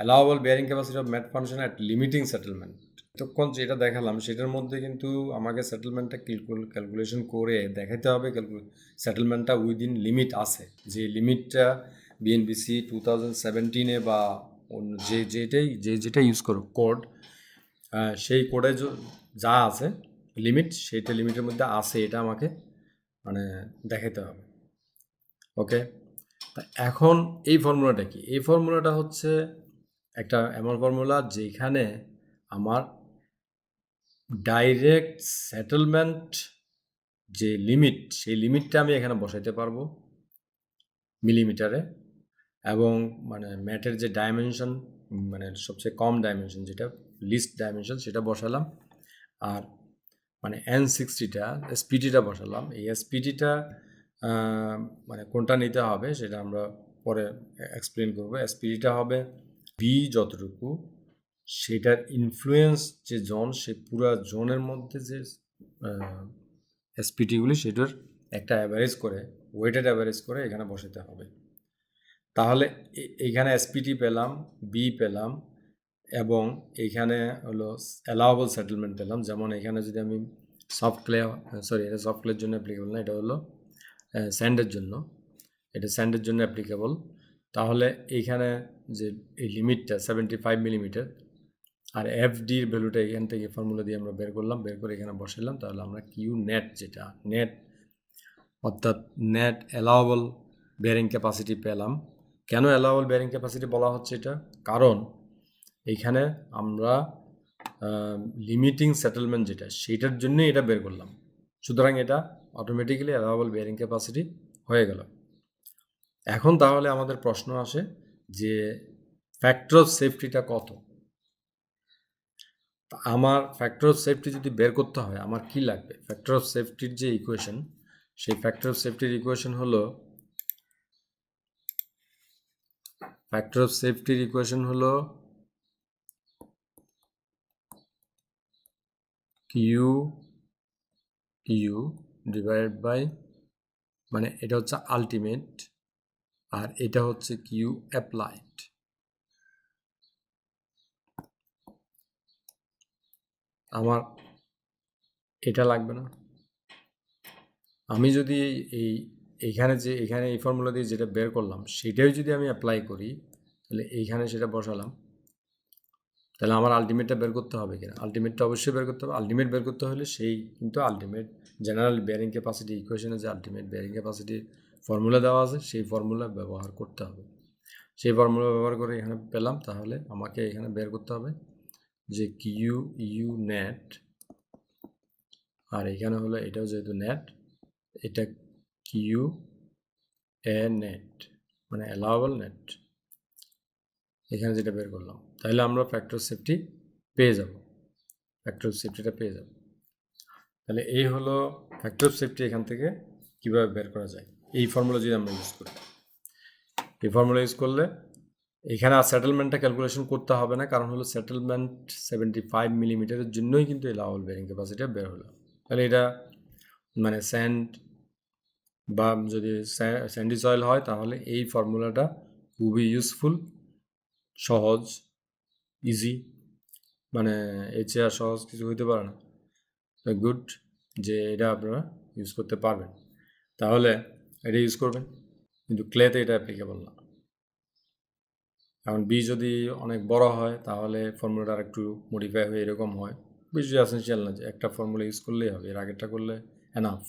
Allowable bearing capacity of mat function at limiting settlement এতক্ষণ যেটা দেখালাম, সেটার মধ্যে কিন্তু আমাকে সেটেলমেন্টটা ক্যালকুলেশন করে দেখাতে হবে সেটেলমেন্টটা উইদিন লিমিট আছে। যে লিমিটটা বিএনবিসি টু থাউজেন্ড সেভেন্টিনে বা অন্য যে যেটাই, যে যেটা ইউজ করো কোড সেই কোডে যা আছে লিমিট সেইটা লিমিটের মধ্যে আছে, এটা আমাকে মানে দেখাতে হবে। ওকে তা এখন এই ফর্মুলাটা কি? এই ফর্মুলাটা হচ্ছে একটা এমন ফর্মুলা যেখানে আমার ডাইরেক্ট সেটেলমেন্ট যে লিমিট সেই লিমিটটা আমি এখানে বসাইতে পারব মিলিমিটারে এবং মানে ম্যাটের যে ডাইমেনশন মানে সবচেয়ে কম ডাইমেনশন যেটা লিস্ট ডাইমেনশন সেটা বসালাম। আর মানে এন সিক্সটিটা এসপিটিটা বসালাম। এই এসপিটিটা মানে কোনটা নিতে হবে সেটা আমরা পরে এক্সপ্লেন করব। এসপিটিটা হবে বি যতটুকু, সেটার ইনফ্লুয়েন্স যে জোন, সে পুরা জোনের মধ্যে যে এসপিটিগুলি সেটার একটা অ্যাভারেজ করে ওয়েটেড অ্যাভারেজ করে এখানে বসাতে হবে। তাহলে এখানে এসপিটি পেলাম বি পেলাম, এবং এইখানে হলো অ্যালাওয়াবল সেটেলমেন্ট পেলাম। যেমন এখানে যদি আমি সফট ক্লে সরি এটা সফট ক্লের জন্য অ্যাপ্লিকেবল না, এটা হলো স্যান্ডের জন্য। এটা স্যান্ডের জন্য অ্যাপ্লিকেবল তাহলে এইখানে যে এই লিমিটটা সেভেন্টি ফাইভ মিলিমিটার আর এফ ডির ভ্যালুটা এখান থেকে ফর্মুলা দিয়ে আমরা বের করলাম, বের করে এখানে বসালাম তাহলে আমরা কিউ নেট যেটা নেট অর্থাৎ নেট অ্যালাওয়াবল বেয়ারিং ক্যাপাসিটি পেলাম। কেন অ্যালাওয়াবল বেয়ারিং ক্যাপাসিটি বলা হচ্ছে এটা? কারণ এইখানে আমরা লিমিটিং সেটেলমেন্ট যেটা সেটার জন্যই এটা বের করলাম। সুতরাং এটা অটোমেটিক্যালি অ্যালাওয়েবল বেয়ারিং ক্যাপাসিটি হয়ে গেল। এখন তাহলে আমাদের প্রশ্ন আসে যে ফ্যাক্টর অফ সেফটিটা কত? আমার ফ্যাক্টর অফ সেফটি যদি বের করতে হয়, আমার কি লাগবে? ফ্যাক্টর অফ সেফটির যে ইকুয়েশন সেই ফ্যাক্টর অফ সেফটির ইকুয়েশন হলো ফ্যাক্টর অফ সেফটির ইকুয়েশন হলো কিউ ইউ ডিভাইডেড বাই মানে এটা হচ্ছে আলটিমেট আর এটা হচ্ছে কিউ অ্যাপ্লাইড আমার এটা লাগবে না। আমি যদি এই এইখানে যে, এখানে এই ফর্মুলা দিয়ে যেটা বের করলাম সেটাই যদি আমি অ্যাপ্লাই করি, তাহলে এইখানে সেটা বসালাম। তাহলে আমার আলটিমেটটা বের করতে হবে কিনা? আলটিমেটটা অবশ্যই বের করতে হবে। আলটিমেট বের করতে হলে সেই কিন্তু আলটিমেট জেনারেল বেয়ারিং ক্যাপাসিটি ইকুয়েশনে যে আলটিমেট বেয়ারিং ক্যাপাসিটির ফর্মুলা দেওয়া আছে, সেই ফর্মুলা ব্যবহার করতে হবে। সেই ফর্মুলা ব্যবহার করে এখানে পেলাম, তাহলে আমাকে এখানে বের করতে হবে যে কিউ ইউ নেট আর এখানে হলো এটাও যেহেতু নেট এটা কিউ এ নেট মানে অ্যালাওয়াবল নেট এখানে যেটা বের করলাম, তাহলে আমরা ফ্যাক্টর সেফটি পেয়ে যাব। ফ্যাক্টর সেফটিটা পেয়ে যাব। তাহলে এই হলো ফ্যাক্টর সেফটি এখান থেকে কীভাবে বের করা যায়। এই ফর্মুলা যদি আমরা ইউজ করি। এই ফর্মুলা ইউজ করলে এখানে আর সেটেলমেন্টটা ক্যালকুলেশন করতে হবে না, কারণ হলো সেটেলমেন্ট সেভেন্টি ফাইভ মিলিমিটারের জন্যই কিন্তু এই লাউল বেরিং ক্যাপাসিটি বের হলো। তাহলে এটা মানে স্যান্ড বা যদি স্যান্ডি সয়েল হয়, তাহলে এই ফর্মুলাটা খুবই ইউজফুল সহজ ইজি মানে এর চেয়ে আর সহজ কিছু হইতে পারে না। গুড যে এটা আপনারা ইউজ করতে পারবেন। তাহলে এটা ইউজ করবেন, কিন্তু ক্লেতে এটা অ্যাপ্লিকেবল না। এখন বি যদি অনেক বড় হয়, তাহলে ফর্মুলাটা একটু মডিফাই হয়ে এরকম হয়। বেশি অ্যাসেন্সিয়াল না যে একটা ফর্মুলা ইউজ করলেই হবে, এর আগেরটা করলে এনাফ